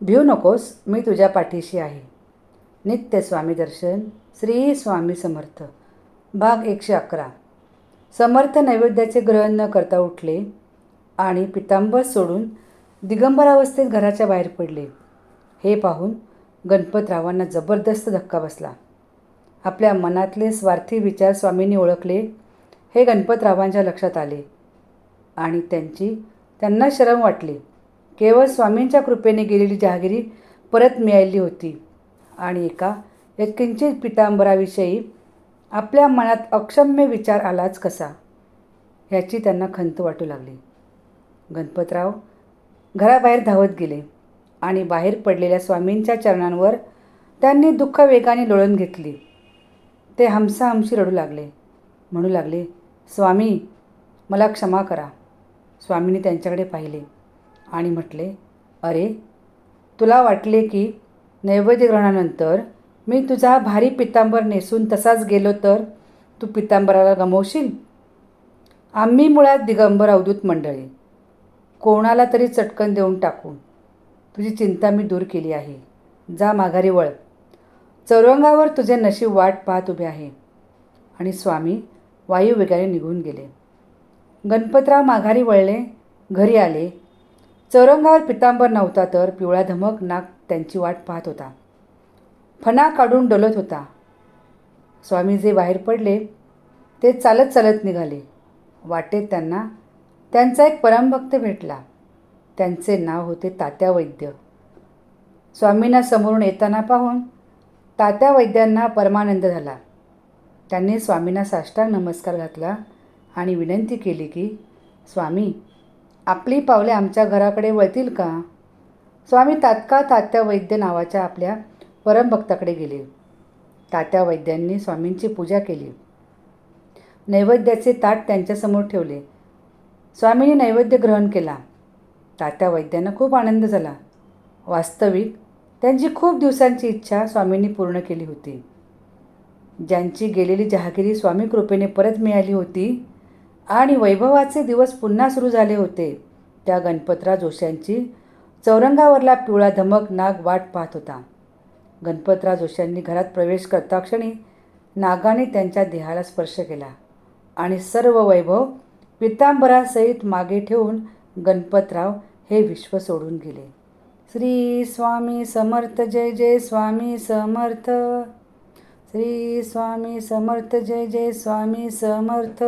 भिऊ नकोस मी तुझ्या पाठीशी आहे. नित्य स्वामी दर्शन श्री स्वामी समर्थ. भाग एकशे अकरा. समर्थ नैवेद्याचे ग्रहण न करता उठले आणि पितांबर सोडून दिगंबरावस्थेत घराच्या बाहेर पडले. हे पाहून गणपतरावांना जबरदस्त धक्का बसला. आपल्या मनातले स्वार्थी विचार स्वामींनी ओळखले हे गणपतरावांच्या लक्षात आले आणि त्यांची त्यांना शरम वाटली. केवळ स्वामींच्या कृपेने गेलेली जहागिरी परत मिळाली होती. आणि एका यत्किंचित पितांबराविषयी आपल्या मनात अक्षम्य विचार आलाच कसा? ह्याची त्यांना खंत वाटू लागली. गणपतराव घराबाहेर धावत गेले आणि बाहेर पडलेल्या स्वामींच्या चरणांवर त्यांनी दुःख वेगाने लोळून घेतली. ते हमसा हमशी रडू लागले. म्हणू लागले स्वामी मला क्षमा करा. स्वामींनी त्यांच्याकडे पाहिले. आणि म्हटले अरे तुला वाटले की नैवेद्य ग्रहणानंतर मी तुझा भारी पितांबर नेसून तसाच गेलो तर तू पितांबराला गमवशील? आम्ही मुळात दिगंबर अवधूत मंडळी. कोणाला तरी चटकन देऊन टाकू. तुझी चिंता मी दूर केली आहे. जा माघारी वळ. चौरंगावर तुझे नशीब वाट पाहत उभे आहे. आणि स्वामी वायुवेगाने निघून गेले. गणपतराव माघारी वळले घरी आले चौरंगावर पितांबर नव्हता तर पिवळा धमक नाक त्यांची वाट पाहत होता. फणा काढून डोलत होता. स्वामी जे बाहेर पडले. ते चालत चालत निघाले. वाटेत त्यांना त्यांचा एक परमभक्त भेटला. त्यांचे नाव होते तात्या वैद्य स्वामींना समोरून येताना पाहून तात्या वैद्यांना परमानंद झाला. त्यांनी स्वामींना साष्टांग नमस्कार घातला आणि विनंती केली की स्वामी आपली पावले आमच्या घराकडे वळतील का? स्वामी तात्काळ तात्या वैद्य नावाच्या आपल्या परमभक्ताकडे गेले. तात्या वैद्यांनी स्वामींची पूजा केली. नैवेद्याचे ताट त्यांच्यासमोर ठेवले. स्वामींनी नैवेद्य ग्रहण केला. तात्या वैद्यांना खूप आनंद झाला. वास्तविक त्यांची खूप दिवसांची इच्छा स्वामींनी पूर्ण केली होती. ज्यांची गेलेली जहागिरी स्वामी कृपेने परत मिळाली होती आणि वैभवाचे दिवस पुन्हा सुरू झाले होते. त्या गणपतराव जोशांची चौरंगावरला पिवळा धमक नाग वाट पाहत होता. गणपतराव जोशांनी घरात प्रवेश करता क्षणी नागाने त्यांच्या देहाला स्पर्श केला आणि सर्व वैभव पितांबरासहित मागे ठेवून गणपतराव हे विश्व सोडून गेले. श्री स्वामी समर्थ जय जय स्वामी समर्थ. श्री स्वामी समर्थ जय जय स्वामी समर्थ.